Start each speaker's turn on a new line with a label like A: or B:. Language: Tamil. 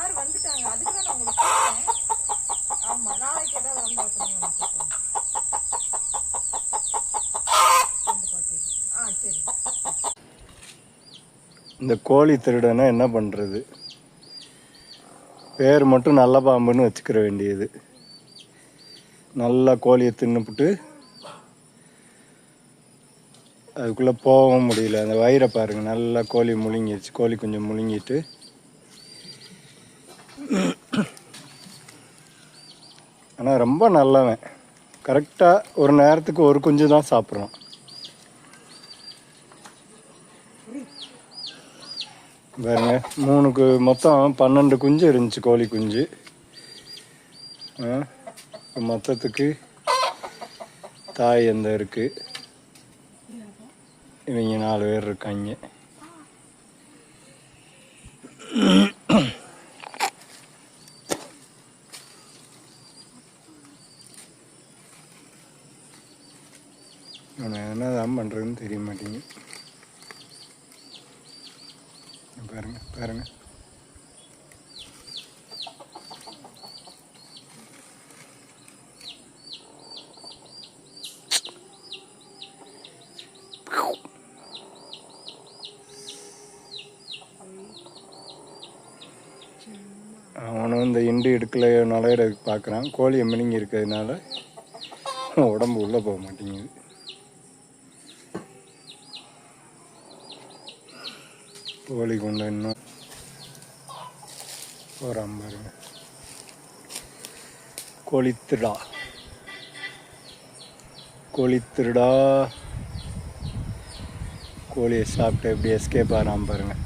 A: சார் வந்துட்டாங்க?
B: அதுக்கு உங்களுக்கு ஆமா நாளைக்கு ஏதாவது வந்தா இந்த கோழி திருடனா என்ன பண்ணுறது பேர் மட்டும் நல்ல பாம்புன்னு வச்சுக்கிற வேண்டியது. நல்லா கோழியை தின்னுப்புட்டு அதுக்குள்ளே போகவும் முடியல. அந்த வயிறை பாருங்கள் நல்லா கோழி முழுங்கிடுச்சு கோழி கொஞ்சம் முழுங்கிட்டு ஆனால் ரொம்ப நல்லவன். கரெக்டாக ஒரு நேரத்துக்கு ஒரு குஞ்சு தான் சாப்பிட்றான். பாருங்க மூணுக்கு மொத்தம் பன்னெண்டு குஞ்சு இருந்துச்சு கோழி குஞ்சு. மொத்தத்துக்கு தாய் எந்த இருக்கு? இவங்க நாலு பேர் இருக்காங்க. நான் என்னதான் பண்ணுறதுன்னு தெரிய மாட்டேங்குது. பாருங்க பாருங்க. அவனும் இந்த இண்டு இடுக்கில் பார்க்குறான் கோழி மினிங்கி இருக்கிறதுனால உடம்பு உள்ளே போக மாட்டேங்குது. கோழி கொண்டு இன்னும் போகிறான் பாருங்க கோழி திருடா கோழி திருடா கோழியை சாப்பிட்டு எப்படி எஸ்கேப் ஆகிறான் பாருங்கள்